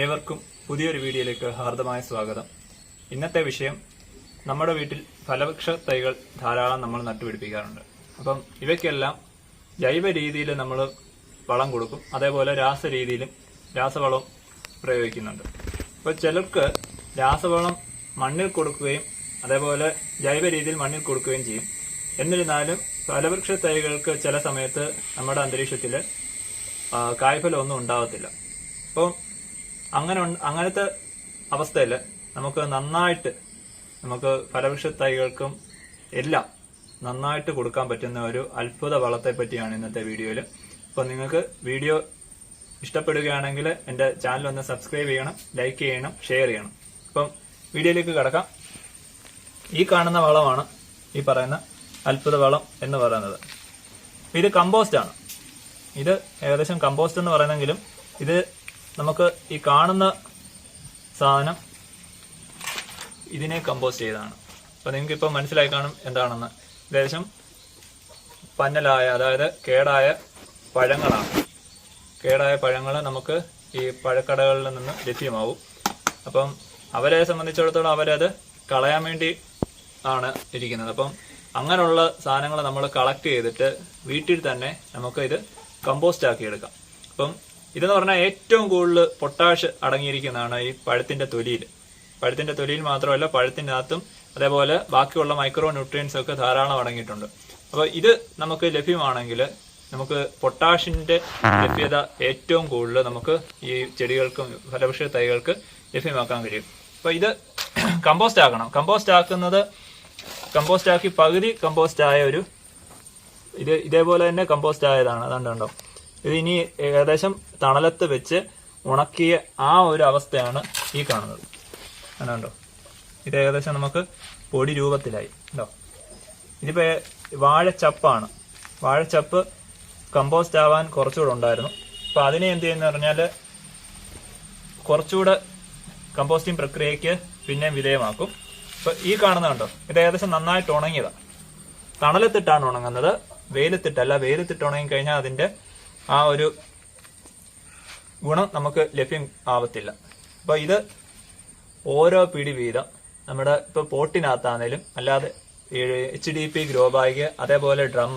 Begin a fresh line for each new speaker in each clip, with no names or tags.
ഏവർക്കും പുതിയൊരു വീഡിയോയിലേക്ക് ഹാർദമായ സ്വാഗതം. ഇന്നത്തെ വിഷയം നമ്മുടെ വീട്ടിൽ ഫലവൃക്ഷ തൈകൾ ധാരാളം നമ്മൾ നട്ടുപിടിപ്പിക്കാറുണ്ട്. അപ്പം ഇവയ്ക്കെല്ലാം ജൈവ രീതിയിൽ നമ്മൾ വളം കൊടുക്കും അതേപോലെ രാസ രാസരീതിയിലും രാസവളം പ്രയോഗിക്കുന്നുണ്ട്. അപ്പോൾ ചിലർക്ക് രാസവളം മണ്ണിൽ കൊടുക്കുകയും അതേപോലെ ജൈവ രീതിയിൽ മണ്ണിൽ കൊടുക്കുകയും ചെയ്യും. എന്നിരുന്നാലും ഫലവൃക്ഷ തൈകൾക്ക് ചില സമയത്ത് നമ്മുടെ അന്തരീക്ഷത്തിൽ കായ്ഫലമൊന്നും ഉണ്ടാവത്തില്ല. അപ്പം അങ്ങനെ അങ്ങനത്തെ അവസ്ഥയിൽ നമുക്ക് നന്നായിട്ട് നമുക്ക് ഫലവൃക്ഷ തൈകൾക്കും എല്ലാം നന്നായിട്ട് കൊടുക്കാൻ പറ്റുന്ന ഒരു അത്ഭുത വളത്തെ പറ്റിയാണ് ഇന്നത്തെ വീഡിയോയിൽ അപ്പോൾ നിങ്ങൾക്ക് വീഡിയോ ഇഷ്ടപ്പെടുകയാണെങ്കിൽ എന്റെ ചാനൽ ഒന്ന് സബ്സ്ക്രൈബ് ചെയ്യണം ലൈക്ക് ചെയ്യണം ഷെയർ ചെയ്യണം. അപ്പം വീഡിയോയിലേക്ക് കിടക്കാം. ഈ കാണുന്ന വളമാണ് ഈ പറയുന്ന അത്ഭുത വളം എന്ന് പറയുന്നത്. ഇത് കമ്പോസ്റ്റാണ്. ഇത് ഏകദേശം കമ്പോസ്റ്റ് എന്ന് പറയുന്നെങ്കിലും ഇത് നമുക്ക് ഈ കാണുന്ന സാധനം ഇതിനെ കമ്പോസ് ചെയ്തതാണ്. അപ്പൊ നിങ്ങൾക്ക് ഇപ്പൊ മനസ്സിലായി കാണും എന്താണെന്ന്. ഏകദേശം പന്നലായ അതായത് കേടായ പഴങ്ങളാണ്. കേടായ പഴങ്ങൾ നമുക്ക് ഈ പഴക്കടകളിൽ നിന്ന് ലഭ്യമാവും. അപ്പം അവരെ സംബന്ധിച്ചിടത്തോളം അവരത് കളയാൻ വേണ്ടി ആണ് ഇരിക്കുന്നത്. അപ്പം അങ്ങനെയുള്ള സാധനങ്ങൾ നമ്മൾ കളക്ട് ചെയ്തിട്ട് വീട്ടിൽ തന്നെ നമുക്ക് ഇത് കമ്പോസ്റ്റ് ആക്കി എടുക്കാം. അപ്പം ഇതെന്ന് പറഞ്ഞാൽ ഏറ്റവും കൂടുതൽ പൊട്ടാഷ് അടങ്ങിയിരിക്കുന്നതാണ് ഈ പഴത്തിന്റെ തൊലിയിൽ. പഴത്തിന്റെ തൊലിയിൽ മാത്രമല്ല പഴത്തിന്റെ അകത്തും അതേപോലെ ബാക്കിയുള്ള മൈക്രോ ന്യൂട്രിയൻസ് ഒക്കെ ധാരാളം അടങ്ങിയിട്ടുണ്ട്. അപ്പോൾ ഇത് നമുക്ക് ലഭ്യമാണെങ്കിൽ നമുക്ക് പൊട്ടാഷിന്റെ ലഭ്യത ഏറ്റവും കൂടുതൽ നമുക്ക് ഈ ചെടികൾക്കും ഫലവൃക്ഷ തൈകൾക്ക് ലഭ്യമാക്കാൻ കഴിയും. അപ്പോൾ ഇത് കമ്പോസ്റ്റ് ആക്കണം. കമ്പോസ്റ്റ് ആക്കുന്നത് കമ്പോസ്റ്റ് ആക്കി പകുതി കമ്പോസ്റ്റ് ആയ ഒരു ഇത് ഇതേപോലെ തന്നെ കമ്പോസ്റ്റ് ആയതാണ്. അതുകൊണ്ടുണ്ടോ ഇത് ഇനി ഏകദേശം തണലത്ത് വെച്ച് ഉണക്കിയ ആ ഒരു അവസ്ഥയാണ് ഈ കാണുന്നത്. കണ്ടോ? ഇത് ഏകദേശം നമുക്ക് പൊടി രൂപത്തിലായി. ഉണ്ടോ ഇതിപ്പോ വാഴച്ചപ്പാണ്. വാഴച്ചപ്പ് കമ്പോസ്റ്റ് ആവാൻ കുറച്ചുകൂടെ ഉണ്ടായിരുന്നു. അപ്പൊ അതിനെ എന്ത് ചെയ്യുന്ന പറഞ്ഞാൽ കുറച്ചുകൂടെ കമ്പോസ്റ്റിംഗ് പ്രക്രിയക്ക് പിന്നെ വിധേയമാക്കും. ഇപ്പൊ ഈ കാണുന്ന കണ്ടോ? ഇത് ഏകദേശം നന്നായിട്ട് ഉണങ്ങിയതാണ് തണലത്തിട്ടാണ് ഉണങ്ങുന്നത്. വെയിലത്തിട്ടല്ല വെയിലത്തിട്ട് ഉണങ്ങി കഴിഞ്ഞാൽ അതിന്റെ ആ ഒരു ഗുണം നമുക്ക് ലഭ്യം ആവത്തില്ല. അപ്പൊ ഇത് ഓരോ പിടി വീതം നമ്മുടെ ഇപ്പൊ പോട്ടിനകത്താണേലും അല്ലാതെ H D P grow bag അതേപോലെ ഡ്രം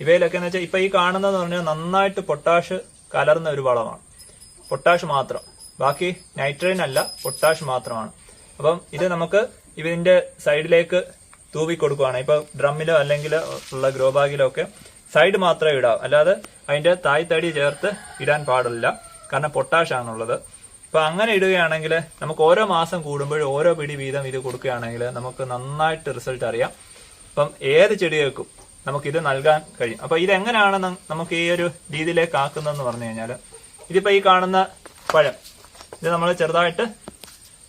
ഇവയിലൊക്കെ എന്ന് വെച്ചാൽ ഇപ്പൊ ഈ കാണുന്നതെന്ന് പറഞ്ഞാൽ നന്നായിട്ട് പൊട്ടാഷ് കലർന്ന ഒരു വളമാണ്. പൊട്ടാഷ് മാത്രം. ബാക്കി നൈട്രജൻ അല്ല പൊട്ടാഷ് മാത്രമാണ്. അപ്പം ഇത് നമുക്ക് ഇതിന്റെ സൈഡിലേക്ക് തൂവി കൊടുക്കുവാണ് ഇപ്പൊ ഡ്രമ്മിലോ അല്ലെങ്കിൽ ഉള്ള ഗ്രോ ബാഗിലോ ഒക്കെ സൈഡ് മാത്രമേ ഇടാവൂ അല്ലാതെ അതിന്റെ തായ് തടി ചേർത്ത് ഇടാൻ പാടില്ല. കാരണം പൊട്ടാഷ് ആണുള്ളത് അപ്പൊ അങ്ങനെ ഇടുകയാണെങ്കിൽ നമുക്ക് ഓരോ മാസം കൂടുമ്പോഴും ഓരോ പിടി വീതം ഇത് കൊടുക്കുകയാണെങ്കിൽ നമുക്ക് നന്നായിട്ട് റിസൾട്ട് അറിയാം. അപ്പം ഏത് ചെടികൾക്കും നമുക്ക് ഇത് നൽകാൻ കഴിയും. അപ്പൊ ഇതെങ്ങനെയാണ് നമുക്ക് ഈ ഒരു രീതിയിലേക്ക് ആക്കുന്നതെന്ന് പറഞ്ഞു കഴിഞ്ഞാൽ ഇതിപ്പോ ഈ കാണുന്ന പഴം ഇത് നമ്മൾ ചെറുതായിട്ട്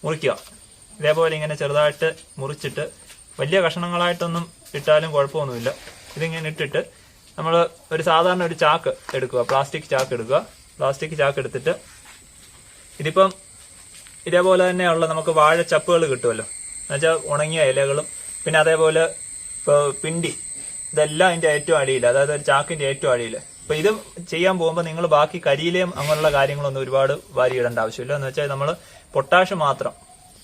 മുറിക്കുക. ഇതേപോലെ ഇങ്ങനെ ചെറുതായിട്ട് മുറിച്ചിട്ട് വലിയ കഷണങ്ങളായിട്ടൊന്നും ഇട്ടാലും കുഴപ്പമൊന്നുമില്ല. ഇതിങ്ങനെ ഇട്ടിട്ട് നമ്മൾ ഒരു സാധാരണ ഒരു ചാക്ക് എടുക്കുക പ്ലാസ്റ്റിക് ചാക്ക് എടുക്കുക. പ്ലാസ്റ്റിക് ചാക്ക് എടുത്തിട്ട് ഇതിപ്പം ഇതേപോലെ തന്നെയുള്ള നമുക്ക് വാഴച്ചപ്പുകൾ കിട്ടുമല്ലോ. എന്നുവെച്ചാൽ ഉണങ്ങിയ ഇലകളും പിന്നെ അതേപോലെ ഇപ്പോൾ പിണ്ടി ഇതെല്ലാം അതിന്റെ ഏറ്റവും അടിയിൽ അതായത് ഒരു ചാക്കിന്റെ ഏറ്റവും അടിയിൽ അപ്പോൾ ഇത് ചെയ്യാൻ പോകുമ്പോൾ നിങ്ങൾ ബാക്കി കരിയിലയും അങ്ങനെയുള്ള കാര്യങ്ങളൊന്നും ഒരുപാട് വാരിയിടേണ്ട ആവശ്യമില്ല. എന്ന് വെച്ചാൽ നമ്മൾ പൊട്ടാഷ് മാത്രം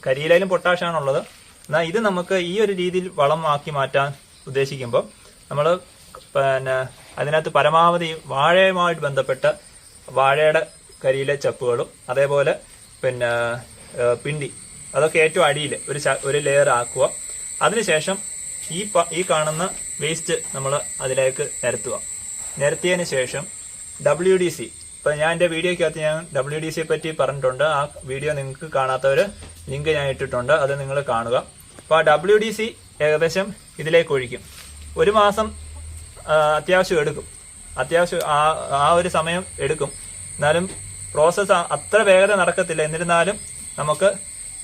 കരിയിലയിലും പൊട്ടാഷാണുള്ളത്. എന്നാൽ ഇത് നമുക്ക് ഈ ഒരു രീതിയിൽ വളമാക്കി മാറ്റാൻ ഉദ്ദേശിക്കുമ്പോൾ നമ്മൾ പിന്നെ അതിനകത്ത് പരമാവധി വാഴയുമായിട്ട് ബന്ധപ്പെട്ട വാഴയുടെ കരിയിലെ ചപ്പുകളും അതേപോലെ പിന്നെ പിണ്ടി അതൊക്കെ ഏറ്റവും അടിയിൽ ഒരു ഒരു ലെയർ ആക്കുക. അതിനുശേഷം ഈ ഈ കാണുന്ന വേസ്റ്റ് നമ്മൾ അതിലേക്ക് നിരത്തുക. നിരത്തിയതിന് ശേഷം ഡബ്ല്യു ഡി സി ഇപ്പം ഞാൻ എന്റെ വീഡിയോക്കകത്ത് ഞാൻ ഡബ്ല്യു ഡി സിയെ പറ്റി പറഞ്ഞിട്ടുണ്ട്. ആ വീഡിയോ നിങ്ങൾക്ക് കാണാത്തവർ ലിങ്ക് ഞാൻ ഇട്ടിട്ടുണ്ട്. അത് നിങ്ങൾ കാണുക. അപ്പോൾ ആ ഡബ്ല്യു ഡി സി ഏകദേശം ഇതിലേക്ക് ഒഴിക്കും. ഒരു മാസം അത്യാവശ്യം എടുക്കും. അത്യാവശ്യം ആ ആ ഒരു സമയം എടുക്കും. എന്നാലും പ്രോസസ്സ് അത്ര വേഗത നടക്കത്തില്ല. എന്നിരുന്നാലും നമുക്ക്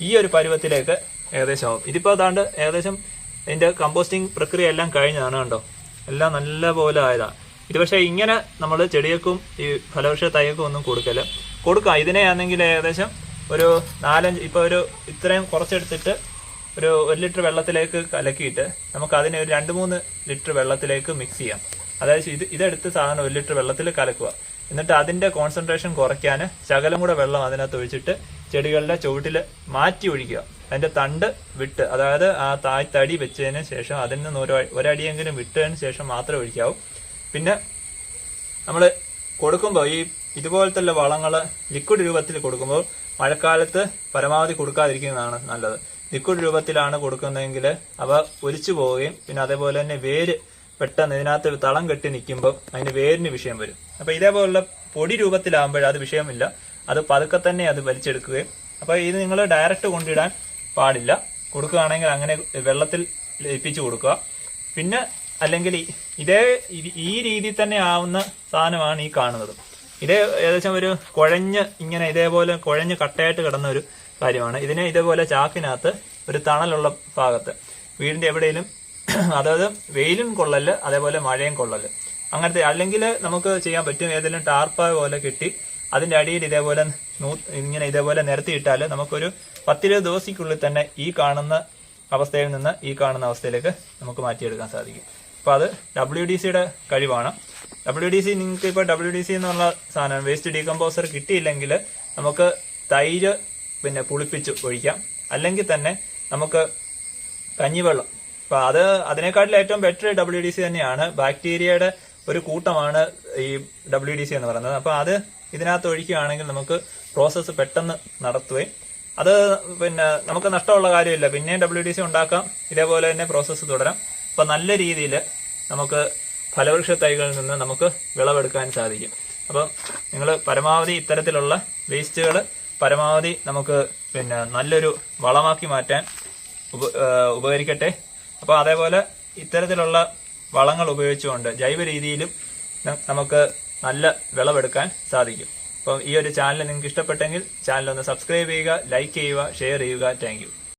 ഈ ഒരു പരുവത്തിലേക്ക് ഏകദേശം ആവും ഇതിപ്പോൾ അതാണ്ട് ഏകദേശം ഇതിന്റെ കമ്പോസ്റ്റിംഗ് പ്രക്രിയ എല്ലാം കഴിഞ്ഞതാണ് കണ്ടോ? എല്ലാം നല്ല പോലെ ആയതാണ് ഇത് പക്ഷേ ഇങ്ങനെ നമ്മൾ ചെടികൾക്കും ഈ ഫലവൃക്ഷ തൈകൾക്കും ഒന്നും കൊടുക്കല്ല കൊടുക്കാം. ഇതിനെയാണെങ്കിൽ ഏകദേശം ഒരു നാലഞ്ച് ഇപ്പോൾ ഒരു ഇത്രയും കുറച്ചെടുത്തിട്ട് ഒരു ഒരു ലിറ്റർ വെള്ളത്തിലേക്ക് കലക്കിയിട്ട് നമുക്ക് അതിനെ ഒരു രണ്ട് മൂന്ന് ലിറ്റർ വെള്ളത്തിലേക്ക് മിക്സ് ചെയ്യാം. അതായത് ഇത് ഇതെടുത്ത് സാധനം ഒരു ലിറ്റർ വെള്ളത്തിൽ കലക്കുക. എന്നിട്ട് അതിന്റെ കോൺസെൻട്രേഷൻ കുറയ്ക്കാൻ ശകലം കൂടെ വെള്ളം അതിനകത്ത് ഒഴിച്ചിട്ട് ചെടികളുടെ ചുവട്ടിൽ മാറ്റി ഒഴിക്കുക. അതിന്റെ തണ്ട് വിട്ട് അതായത് ആ തായ് തടി വെച്ചതിന് ശേഷം അതിൽ നിന്ന് ഒരു ഒരടിയെങ്കിലും വിട്ടതിന് ശേഷം മാത്രമേ ഒഴിക്കാവൂ. പിന്നെ നമ്മൾ കൊടുക്കുമ്പോൾ ഈ ഇതുപോലത്തെ വളങ്ങൾ ലിക്വിഡ് രൂപത്തിൽ കൊടുക്കുമ്പോൾ മഴക്കാലത്ത് പരമാവധി കൊടുക്കാതിരിക്കുന്നതാണ് നല്ലത്. ലിക്വിഡ് രൂപത്തിലാണ് കൊടുക്കുന്നതെങ്കിൽ അവ ഒലിച്ചു പോവുകയും പിന്നെ അതേപോലെ തന്നെ വേര് പെട്ടെന്ന് ഇതിനകത്ത് തളം കെട്ടി നിൽക്കുമ്പോൾ അതിന് വേരിന് വിഷയം വരും. അപ്പോൾ ഇതേപോലുള്ള പൊടി രൂപത്തിലാകുമ്പോൾ അത് വിഷയമില്ല. അത് പതുക്കെ തന്നെ അത് വലിച്ചെടുക്കുകയും അപ്പോൾ ഇത് നിങ്ങൾ ഡയറക്റ്റ് കൊണ്ടിടാൻ പാടില്ല. കൊടുക്കുകയാണെങ്കിൽ അങ്ങനെ വെള്ളത്തിൽ ലയിപ്പിച്ച് കൊടുക്കുക. പിന്നെ അല്ലെങ്കിൽ ഇതേ ഈ- രീതിയിൽ തന്നെ ആവുന്ന സാധനമാണ് ഈ കാണുന്നത്. ഇതേ ഏകദേശം ഒരു കുഴഞ്ഞ് ഇങ്ങനെ ഇതേപോലെ കുഴഞ്ഞ് കട്ടയായിട്ട് കിടന്ന ഒരു കാര്യമാണ്. ഇതിനെ ഇതേപോലെ ചാക്കിനകത്ത് ഒരു തണലുള്ള ഭാഗത്ത് വീടിന്റെ എവിടെയെങ്കിലും അതായത് വെയിലും കൊള്ളൽ അതേപോലെ മഴയും കൊള്ളൽ. അങ്ങനത്തെ അല്ലെങ്കിൽ നമുക്ക് ചെയ്യാൻ പറ്റും ഏതെങ്കിലും ടാർപ്പ പോലെ കെട്ടി അതിന്റെ അടിയിൽ ഇതേപോലെ ഇങ്ങനെ ഇതേപോലെ നിരത്തിയിട്ടാൽ നമുക്കൊരു പത്തിരുപത് ദിവസക്കുള്ളിൽ തന്നെ ഈ കാണുന്ന അവസ്ഥയിൽ നിന്ന് ഈ കാണുന്ന അവസ്ഥയിലേക്ക് നമുക്ക് മാറ്റിയെടുക്കാൻ സാധിക്കും. അപ്പോൾ അത് ഡബ്ല്യു ഡി സിയുടെ കഴിവാണ്. ഡബ്ല്യു ഡി സി നിങ്ങൾക്ക് ഇപ്പോൾ ഡബ്ല്യു ഡി സി എന്നുള്ള സാധനം വേസ്റ്റ് ഡീകമ്പോസർ കിട്ടിയില്ലെങ്കിൽ നമുക്ക് തൈര് പിന്നെ പുളിപ്പിച്ച് ഒഴിക്കാം. അല്ലെങ്കിൽ തന്നെ നമുക്ക് കഞ്ഞിവെള്ളം. അപ്പൊ അത് അതിനേക്കാട്ടിൽ ഏറ്റവും ബെറ്റർ ഡബ്ല്യു ഡി സി തന്നെയാണ്. ബാക്ടീരിയയുടെ ഒരു കൂട്ടമാണ് ഈ ഡബ്ല്യു ഡി സി എന്ന് പറയുന്നത്. അപ്പൊ അത് ഇതിനകത്ത് ഒഴിക്കുകയാണെങ്കിൽ നമുക്ക് പ്രോസസ്സ് പെട്ടെന്ന് നടത്തുകയും അത് പിന്നെ നമുക്ക് നഷ്ടമുള്ള കാര്യമില്ല. പിന്നെയും ഡബ്ല്യു ഡി സി ഉണ്ടാക്കാം. ഇതേപോലെ തന്നെ പ്രോസസ്സ് തുടരാം. അപ്പൊ നല്ല രീതിയിൽ നമുക്ക് ഫലവൃക്ഷ തൈകളിൽ നിന്ന് നമുക്ക് വിളവെടുക്കാൻ സാധിക്കും. അപ്പം നിങ്ങൾ പരമാവധി ഇത്തരത്തിലുള്ള വേസ്റ്റുകൾ പരമാവധി നമുക്ക് പിന്നെ നല്ലൊരു വളമാക്കി മാറ്റാൻ ഉപ- ഉപകരിക്കട്ടെ. അപ്പോൾ അതേപോലെ ഇത്തരത്തിലുള്ള വളങ്ങൾ ഉപയോഗിച്ചുകൊണ്ട് ജൈവ രീതിയിലും നമുക്ക് നല്ല വിളവെടുക്കാൻ സാധിക്കും. അപ്പം ഈ ഒരു ചാനൽ നിങ്ങൾക്ക് ഇഷ്ടപ്പെട്ടെങ്കിൽ ചാനൽ ഒന്ന് സബ്സ്ക്രൈബ് ചെയ്യുക ലൈക്ക് ചെയ്യുക ഷെയർ ചെയ്യുക. താങ്ക്